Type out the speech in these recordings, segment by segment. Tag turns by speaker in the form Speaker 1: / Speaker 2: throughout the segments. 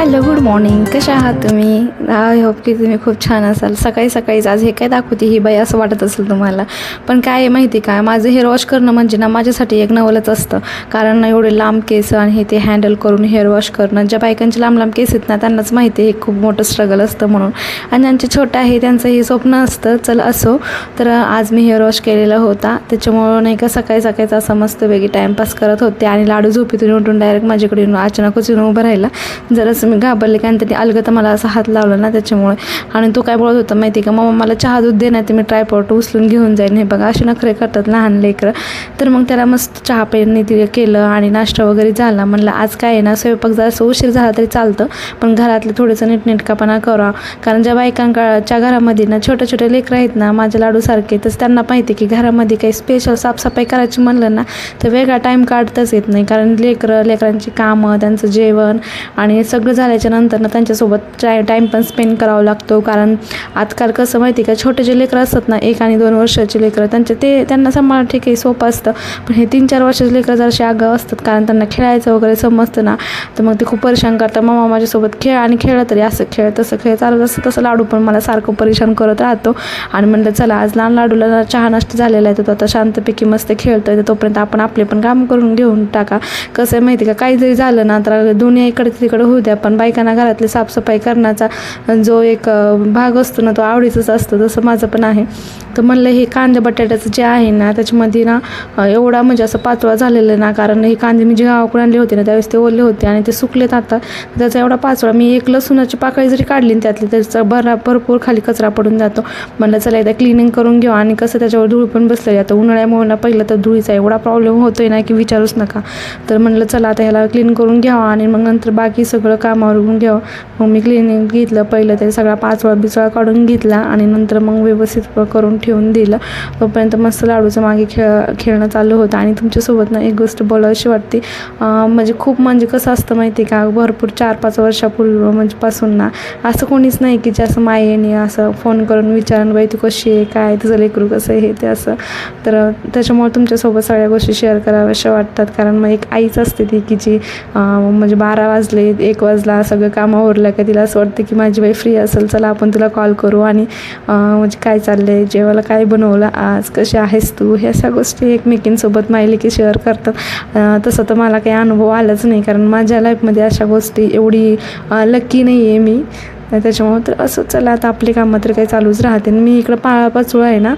Speaker 1: Hello good morning कशा आहात तुम्ही? आय होप की तुम्ही खूप छान असाल. सकाळी सकाळीच आज हे काय दाखवते ही बाई असं वाटत असेल तुम्हाला. पण काय आहे माहिती काय माझं हेअर वॉश करणं म्हणजे ना माझ्यासाठी एक नवलच असतं. कारण ना एवढे लांब केस आणि हे ते हँडल करून हेअर वॉश करणं ज्या बायकांचे लांब लांब केस आहेत ना त्यांनाच माहिती आहे हे खूप मोठं स्ट्रगल असतं म्हणून. आणि ज्यांचे छोटं आहे त्यांचं हे स्वप्न असतं चल असो. तर आज मी हेअर वॉश केलेला होता. त्याच्यामुळं नाही का सकाळी सकाळीच असं मस्तपैकी टाईमपास करत होते. आणि लाडू झोपेतून उठून डायरेक्ट माझ्याकडे येऊन अचानकच येऊन उभं राहिला. जरासं मी घाबरले कारण त्याने अलगत मला असा हात लावला ना त्याच्यामुळे. आणि तो काय बोलत होता माहिती आहे का मग मला चहा दूध दे नाही तर मी ट्रायपॉट उचलून घेऊन जाईन. हे बघा असे नखरे करतात लहान लेकरं. तर मग त्याला मस्त चहा पेरणी ते केलं आणि नाश्ता वगैरे झाला. म्हणलं आज काय आहे ना स्वयंपाक जरासं उशीर झाला तरी चालतं पण घरातलं थोडंसं नीटनेटकापणा करा. कारण ज्या बायकांच्या घरामध्ये ना छोटे छोटे लेकरं आहेत ना माझ्या लाडूसारखे तर त्यांना माहिती की घरामध्ये काही स्पेशल साफसफाई करायची म्हणलं ना तर वेगळा टाईम काढताच येत नाही. कारण लेकरं लेकरांची कामं त्यांचं जेवण आणि सगळं झाल्याच्यानंतर ना त्यांच्यासोबत टाय टाईम पण स्पेंड करावा लागतो. कारण आजकाल कसं माहिती आहे का छोटे जे लेकरं असतात ना एक आणि दोन वर्षाचे लेकरं त्यांचे ते त्यांना सांभाळणं ठीक आहे सोपं असतं. पण हे तीन चार वर्षाचे लेकरं जरासे आगाव असतात कारण त्यांना खेळायचं वगैरे समजतं ना तर मग ते खूप परेशान करतात. मामा माझ्यासोबत खेळ आणि खेळलं तरी असं खेळ तसं खेळ चालत असतं तसं लाडू पण मला सारखं परेशान करत राहतो. आणि म्हणलं चला आज लहान लाडूला चहा नष्ट झालेला आहे तर तो आता शांतपैकी मस्त खेळतोय तर तोपर्यंत आपण आपले पण काम करून घेऊन टाका. कसं आहे माहिती आहे का काही जरी झालं ना तर दुनिया इकडे तिकडे होऊ द्या पण बायकांना घरातली साफसफाई करण्याचा जो एक भाग असतो ना तो आवडीचाच असतो तसं माझं पण आहे. तर म्हणलं हे कांदे बटाट्याचं जे आहे ना त्याच्यामध्ये ना एवढा म्हणजे असं पाचोळा झालेलं ना कारण हे कांदे मी जे गावाकडून आणले होते ना त्यावेळेस ते ओले होते आणि ते सुकलेत आता. त्याचा एवढा पाचोळा मी एक लसूणाची पाकळी जरी काढली ना त्यातली त्याचा भरा भरपूर खाली कचरा पडून जातो. म्हणलं चला एकदा क्लिनिंग करून घेऊ आणि कसं त्याच्यावर धूळ पण बसलेली आता उन्हाळ्यामुळे ना पहिलं तर धुळीचा एवढा प्रॉब्लेम होतोय ना की विचारूच नका. तर म्हणलं चला आता ह्याला क्लीन करून घ्यावा आणि मग नंतर बाकी सगळं का कामावरून घ्यावं. मग मी क्लिनिंग घेतलं. पहिलं ते सगळा पाचवळा बिचवळा काढून घेतला आणि नंतर मग व्यवस्थित करून ठेवून दिलं. तोपर्यंत मस्त लाडूचं मागे खेळ खेळणं चालू होतं आणि तुमच्यासोबत ना एक गोष्ट बोलावीशी वाटते. म्हणजे खूप म्हणजे कसं असतं माहिती आहे का? भरपूर चार पाच वर्षापूर्वी म्हणजे पासून ना असं कोणीच नाही की जास्त मायेने असं फोन करून विचारून बाई तू कशी आहे? काय? तुझं लेकरू कसं आहे? हे ते असं. तर त्याच्यामुळे तुमच्यासोबत सगळ्या गोष्टी शेअर कराव्याशा वाटतात. कारण मग एक आईच असते ती की जी म्हणजे बारा वाजले एक वाज वाजला सगळं कामं उरलं का तिला असं वाटतं की माझी बाई फ्री असेल चला आपण तुला कॉल करू. आणि म्हणजे काय चाललं आहे जेवायला काय बनवलं आज कशी आहेस तू? ह्या सगळ्या गोष्टी एकमेकींसोबत माहिली की शेअर करतात तसं तर मला काही अनुभव आलाच नाही कारण माझ्या लाईफमध्ये अशा गोष्टी एवढी लक्की नाही आहे मी. त्याच्यामुळं तर असं चला आता आपली कामं तर काही चालूच राहते आणि मी इकडं पाळा पाचोळा आहे ना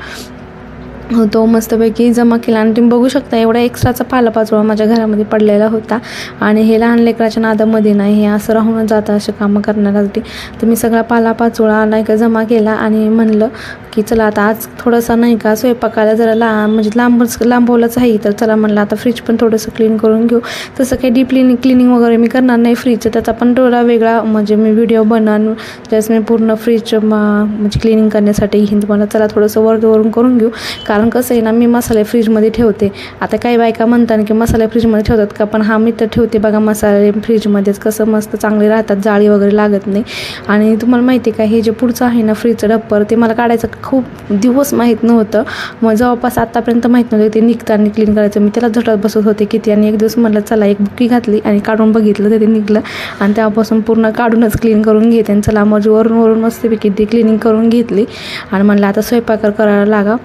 Speaker 1: हो, तो मस्तपैकी जमा केला आणि तुम्ही बघू शकता एवढा एक्स्ट्राचा पालापाचोळा माझ्या घरामध्ये पडलेला होता. आणि हे लहान लेकराच्या नादामध्ये नाही हे असं राहून जातं असे कामं करण्यासाठी तर मी सगळा पालापाचोळा नाही का जमा केला आणि म्हणलं की चला आता आज थोडंसं नाही का स्वयंपाकाला जरा ला म्हणजे लांबच लांबवलंच आहे. तर चला म्हणलं आता फ्रीज पण थोडंसं क्लीन करून घेऊ. तसं काही डीप क्लिनिंग क्लिनिंग वगैरे मी करणार नाही फ्रीजचं त्याचा पण थोडा वेगळा म्हणजे मी व्हिडिओ बनवून ज्यावेळेस मी पूर्ण फ्रीज म्हणजे क्लिनिंग करण्यासाठी येईन तुम्हाला चला थोडंसं वर्क वरून करून घेऊ. कारण कसं आहे ना मी मसाले फ्रीजमध्ये ठेवते. आता काही बायका म्हणतात की मसाले फ्रीजमध्ये ठेवतात का पण हा मी तर ठेवते बघा मसाले फ्रीजमध्येच कसं मस्त चांगले राहतात जाळी वगैरे लागत नाही. आणि तुम्हाला माहिती आहे का हे जे पुढचं आहे ना फ्रीजचं डप्पर ते मला काढायचं खूप दिवस माहीत नव्हतं. मग जवळपास आत्तापर्यंत माहीत नव्हतं ते निघताना क्लीन करायचं. मी त्याला झटत बसत होते किती आणि एक दिवस म्हटलं चला एक बुकी घातली आणि काढून बघितलं तर ते निघलं. आणि त्यापासून पूर्ण काढूनच क्लीन करून घेते आणि चला मग वरून वरून मस्तपैकी ती क्लिनिंग करून घेतली. आणि म्हणलं आता स्वयंपाक करायला लागा.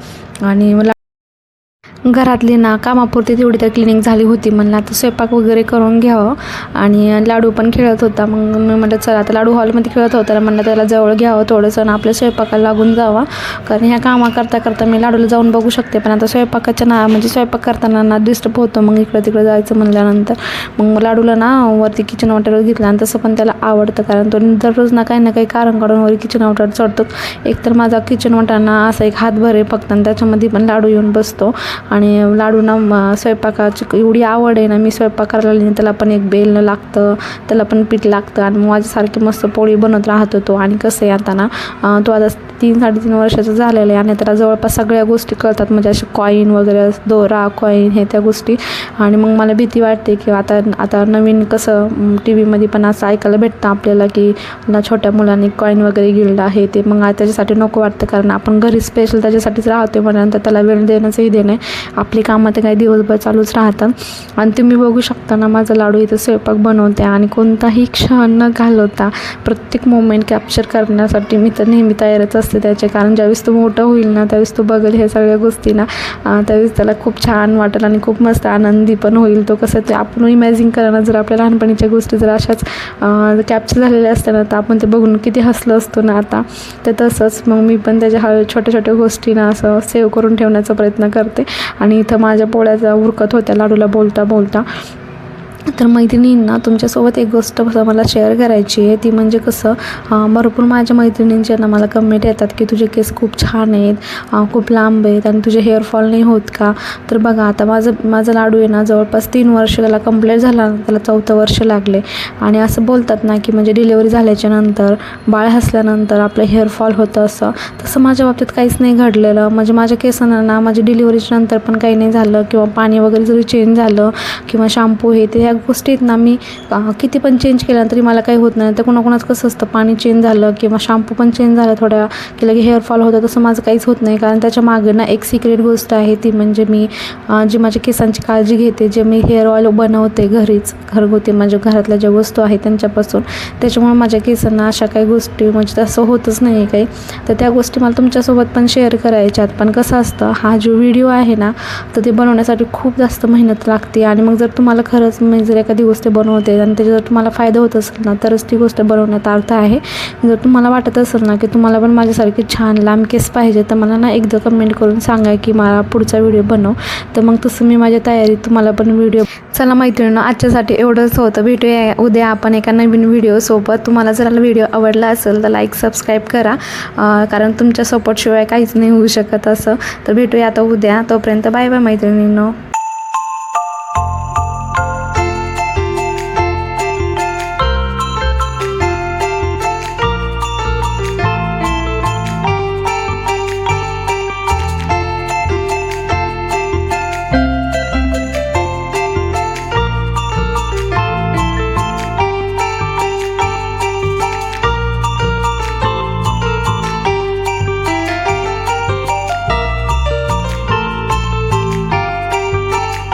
Speaker 1: आणि मला घरातली ना कामापुरती तेवढी तर क्लिनिंग झाली होती. म्हणलं आता स्वयंपाक वगैरे करून घ्यावं. आणि लाडू पण खेळत होता. मग मी म्हटलं चला आता लाडू हॉलमध्ये खेळत होता. म्हणलं त्याला जवळ घ्यावं थोडंसं आणि आपल्या स्वयंपाकाला लागून जावा. कारण ह्या कामा करता करता मी लाडूला जाऊन बघू शकते. पण आता स्वयंपाकाच्या ना म्हणजे स्वयंपाक करताना ना डिस्टर्ब होतो. मग इकडं तिकडं जायचं म्हणल्यानंतर मग लाडूला ना वरती किचन वाट्यावर घेतलं. आणि तसं पण त्याला आवडतं. कारण तो दररोज ना काही ना काही कारण काढून वर किचन वॉटर चढतो एकतर माझा किचन वाटा असा एक हातभर आहे फक्त. आणि त्याच्यामध्ये पण लाडू येऊन बसतो. आणि लाडूना म- स्वयंपाकाची एवढी आवड आहे ना मी स्वयंपाक करायला लागली त्याला पण एक बेल लागतं त्याला पण पीठ लागतं आणि मग माझ्यासारखी मस्त पोळी बनवत राहतो तो आणि कसं आहे आता ना तो आता तीन साडेतीन वर्षाचा झालेला आहे आणि त्याला जवळपास सगळ्या गोष्टी कळतात. म्हणजे असे कॉईन वगैरे दोरा कॉईन हे त्या गोष्टी. आणि मग मला भीती वाटते की आता आता नवीन कसं टी व्हीमध्ये पण असं ऐकायला भेटतं आपल्याला की ना छोट्या मुलांनी कॉईन वगैरे गिळलं आहे ते. मग त्याच्यासाठी नको वाटतं कारण आपण घरी स्पेशल त्याच्यासाठीच राहतो म्हटल्यानंतर त्याला वेळ देण्याचंही देणं आहे. आपली कामं तर काही दिवसभर चालूच राहतात आणि तुम्ही बघू शकता ना माझा लाडू इथं स्वयंपाक बनवते आणि कोणताही क्षण न घालवता प्रत्येक मोमेंट कॅप्चर करण्यासाठी मी तर नेहमी तयारच असते त्याचे. कारण ज्यावेळेस तो मोठं होईल ना त्यावेळेस तो बघेल ह्या सगळ्या गोष्टी ना त्यावेळेस त्याला खूप छान वाटेल आणि खूप मस्त आनंदी पण होईल तो. कसं ते आपण इमॅजिन करा ना जर आपल्या लहानपणीच्या गोष्टी जर अशाच कॅप्चर झालेल्या असत्या ना तर आपण ते बघून किती हसलं असतो ना आता. तर तसंच मग मी पण त्याच्या हळू छोट्या छोट्या गोष्टींना असं सेव्ह करून ठेवण्याचा प्रयत्न करते. आणि इथं माझ्या पोळ्याचा उरकत होत्या लाडूला बोलता बोलता. तर मैत्रिणींना तुमच्यासोबत एक गोष्ट मला शेअर करायची आहे. ती म्हणजे कसं भरपूर माझ्या मैत्रिणींच्या ना मला कमेंट येतात की तुझे केस खूप छान आहेत खूप लांब आहेत आणि तुझे हेअरफॉल नाही होत का? तर बघा आता माझं माझं लाडू आहे ना जवळपास तीन वर्ष त्याला कंप्लीट झाला त्याला चौथं वर्ष लागले. आणि असं बोलतात ना की म्हणजे डिलेवरी झाल्याच्यानंतर बाळ हसल्यानंतर आपलं हेअरफॉल होतं असं. तसं माझ्या बाबतीत काहीच नाही घडलेलं. म्हणजे माझ्या केसांना ना माझ्या डिलिव्हरीच्या नंतर पण काही नाही झालं किंवा पाणी वगैरे जरी चेंज झालं किंवा शॅम्पू हे ते ह्या गोष्टीत ना मी किती पण चेंज केलं तरी मला काही होत नाही. तर कोणाकोणाचं कसं असतं पाणी चेंज झालं किंवा शॅम्पू पण चेंज झालं थोड्या की लगे हेअरफॉल होतं तसं माझं काहीच होत नाही. कारण त्याच्या मागं ना एक सिक्रेट गोष्ट आहे ती म्हणजे मी जी माझ्या केसांची काळजी घेते जे मी हेअर ऑइल बनवते घरीच घरगुती माझ्या घरातल्या ज्या वस्तू आहेत त्यांच्यापासून. त्याच्यामुळे माझ्या केसांना अशा काही गोष्टी म्हणजे तसं होतच नाही काही. तर त्या गोष्टी मला तुमच्यासोबत पण शेअर करायच्यात. पण कसं असतं हा जो व्हिडिओ आहे ना तर ते बनवण्यासाठी खूप जास्त मेहनत लागते. आणि मग जर तुम्हाला खरंच म्हणजे जर एखादी गोष्ट बनवते आणि त्याचा जर तुम्हाला फायदा होत असेल ना तरच ती गोष्ट बनवण्यात अर्थ आहे. जर तुम्हाला वाटत असेल ना की तुम्हाला पण माझ्यासारखी छान लांब केस पाहिजे तर मला ना एकदा कमेंट करून सांगा की मला पुढचा व्हिडिओ बनव. तर मग तसं मी माझ्या तयारीत तुम्हाला पण व्हिडिओ चला मैत्रिणी आजच्यासाठी एवढंच होतं. भेटूया उद्या आपण एका नवीन व्हिडिओसोबत तुम्हाला जर व्हिडिओ आवडला असेल तर लाईक सबस्क्राईब करा. कारण तुमच्या सपोर्टशिवाय काहीच नाही होऊ शकत असं. तर भेटूया आता उद्या. तोपर्यंत बाय बाय मैत्रिणींनो.